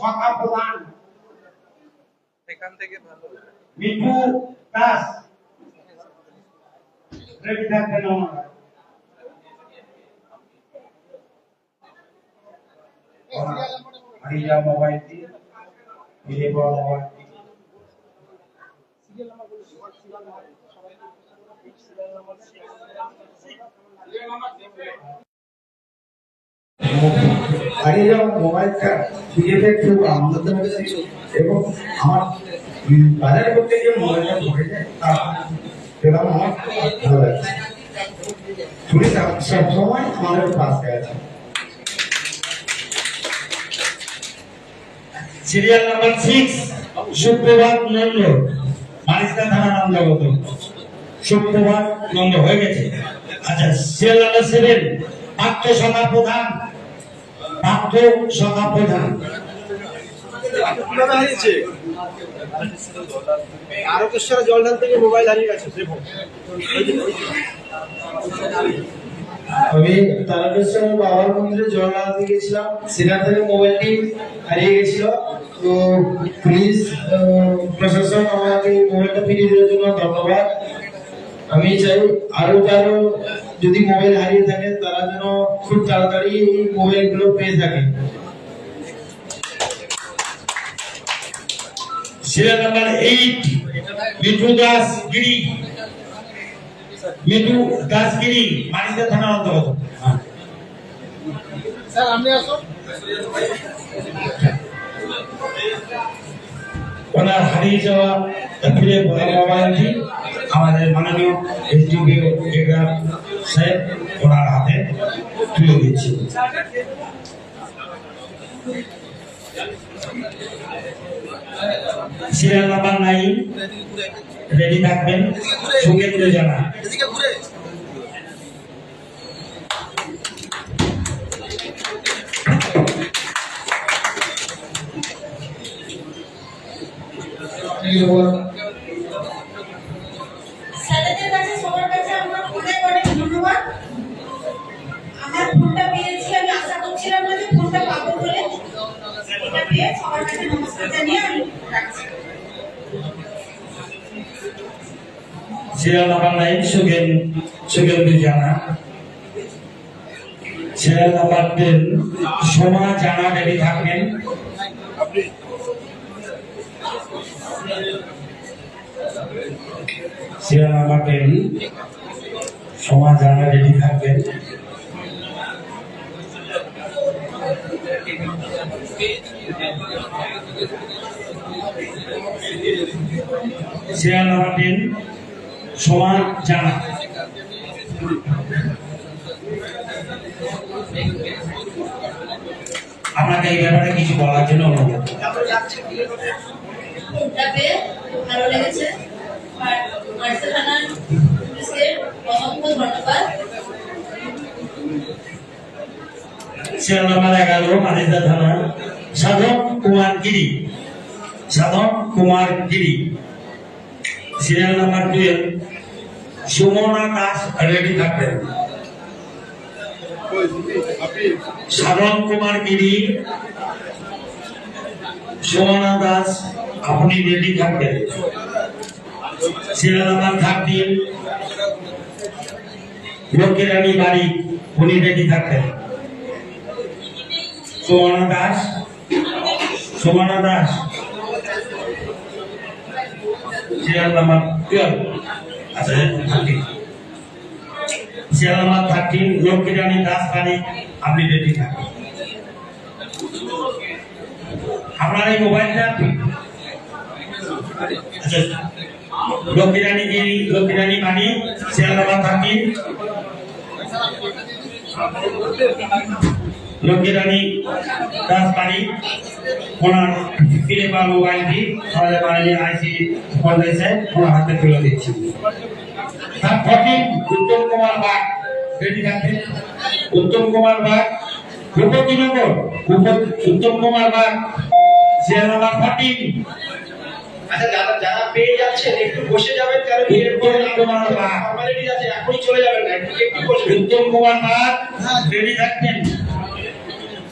শাখা প্রধান এখান থেকে ভালো মিঠু দাস রেডি থাকবেন ওনারা হারিয়ে যাওয়া মোবাইলটি ফিরে পাওয়া মোবাইলটি হারিয়ে মোবাইলটা ফিরে পেয়ে খুব আনন্দ এবং আমার বাজারে করতে গিয়ে মোবাইলটা যায় আমার ভালো লাগছে। সবসময় আমাদের পাশে আছে। সিরিয়াল নাম্বার সিক্স সুপ্রভাত নন্দ। মানিসদা থানা সুপ্রভাত নন্দ, হয়ে গেছে। আচ্ছা সিরিয়াল নাম্বার সেভেন প্রধান পাঠ্য সভা প্রধান। আরকেশ্বরে গিয়ে মোবাইল হারিয়ে গেছে আমি তারকেশ্বর বাবার মন্দিরে জল ঢালতে গেছিলাম সেখান থেকে মোবাইলটি হারিয়ে গেছিল। তো পুলিশ প্রশাসন আমাকে মোবাইলটা ফিরিয়ে দেওয়ার জন্য ধন্যবাদ। আমি চাই আরও কারও যদি মোবাইল হারিয়ে থাকে তারা যেন খুব তাড়াতাড়ি এই মোবাইলগুলো পেয়ে থাকে। Serial number eight Mithu Das Giri Mithu Das Giri মানিসদা থানা অন্তর্গত। স্যার আপনি আসুন। ওনার হারিয়ে যাওয়া ফিরে মোবাইলটি আমাদের মাননীয় এসডিপি সাহেব ওনার হাতে তুলে দিচ্ছি। সিরিয়াল রেডি থাকবেন সুকেন্দ্র জানা। এদিকে ঘুরে serial number nine Sugen Sugendra Jana serial number ten Soma জানা রেডি থাকবেন। সিরিয়াল নাম্বার টেন সোমা জানা রেডি থাকবেন। সিরিয়াল নাম্বার টেন সোমা জানা। আপনাকে এই ব্যাপারে কিছু বলার জন্য অনুরোধ। ভালো লেগেছে। ধন্যবাদ। নাম্বার এগারো মানিদা থানা Sadhan Kumar Giri. Sadhan Kumar Giri. Serial number twelve Sumana Das ready থাকবেন। সাধন কুমার গিরি, সুমনা দাস, আপনি রেডি থাকবেন। সিরিয়াল নাম্বার থার্টিন লক্ষ্মীরানী বাড়ি, উনি রেডি থাকবেন। Sumana Das Sumana Das serial number twelve আচ্ছা thirty serial number thirteen Lakshmirani Das বাড়ি, আপনি রেডি থাকবেন আপনার এই মোবাইলটা? আচ্ছা লক্ষ্মীরানী গিরি লক্ষ্মীরানী বাড়ি serial number thirteen Lakshmirani Das বাড়ি ওনার ফিরে পাওয়া মোবাইলটি আমাদের মাননীয় আইসি পর্যায় সাহেব ওনার হাতে তুলে দিচ্ছি তার ফটিক উত্তম কুমার বাগ রেডি থাকবেন Uttam Kumar Bag উপতিনগর Uttam Kumar Bag serial number fourteen আচ্ছা যারা যারা পেয়ে যাচ্ছেন একটু বসে যাবেন কারণ উত্তম কুমার বাগ। ফর্মালিটি আছে এখনই চলে যাবেন না একটু একটু উত্তম কুমার বাগ রেডি থাকবেন।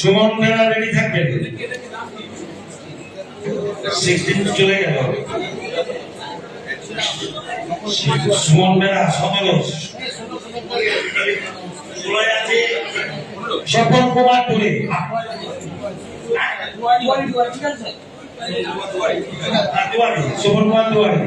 সুমন বেরা রেডি থাকবেন সিক্সটিন চলে গেল। সুমন ষোলোয় আছে স্বপন কুমার টুরে সুমন কুমার দুয়ারি।